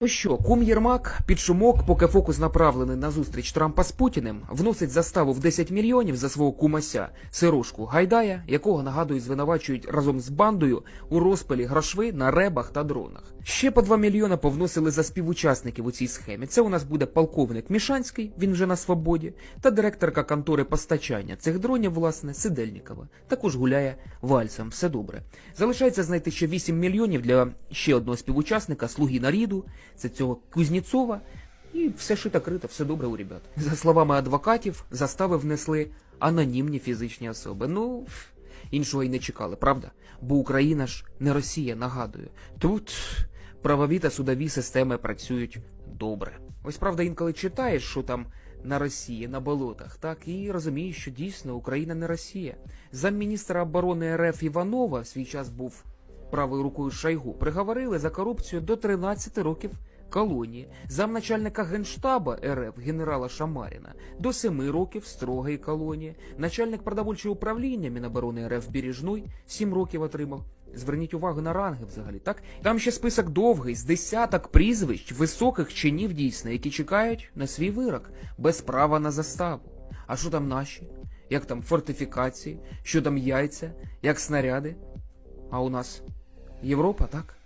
Ну що, кум Єрмак під шумок, поки фокус направлений на зустріч Трампа з Путіним, вносить заставу в 10 мільйонів за свого кумася Сирушку Гайдая, якого нагадую звинувачують разом з бандою у розпилі грошви на ребах та дронах. Ще по 2 мільйона повносили за співучасників у цій схемі. Це у нас буде полковник Мішанський, він вже на свободі, та директорка контори постачання цих дронів, власне, Сидельникова. Також гуляє вальсом. Все добре. Залишається знайти ще 8 мільйонів для ще одного співучасника, слуги наріду, це цього Кузнєцова. І все шито крито, все добре у ребят. За словами адвокатів, застави внесли анонімні фізичні особи. Ну, іншого й не чекали, правда? Бо Україна ж не Росія, нагадую. Тут правові та судові системи працюють добре. Ось правда, інколи читаєш, що там на Росії, на болотах, так і розумієш, що дійсно Україна не Росія. Замміністра оборони РФ Іванова в свій час був правою рукою Шойгу, приговорили за корупцію до 13 років колонії, замначальника генштаба РФ генерала Шамаріна до 7 років строгої колонії, начальник продовольчого управління Міноборони РФ Біріжной 7 років отримав. Зверніть увагу на ранги взагалі, так? Там ще список довгий, з десяток прізвищ високих чинів дійсно, які чекають на свій вирок, без права на заставу. А що там наші? Як там фортифікації? Що там яйця? Як снаряди? А у нас Європа, так?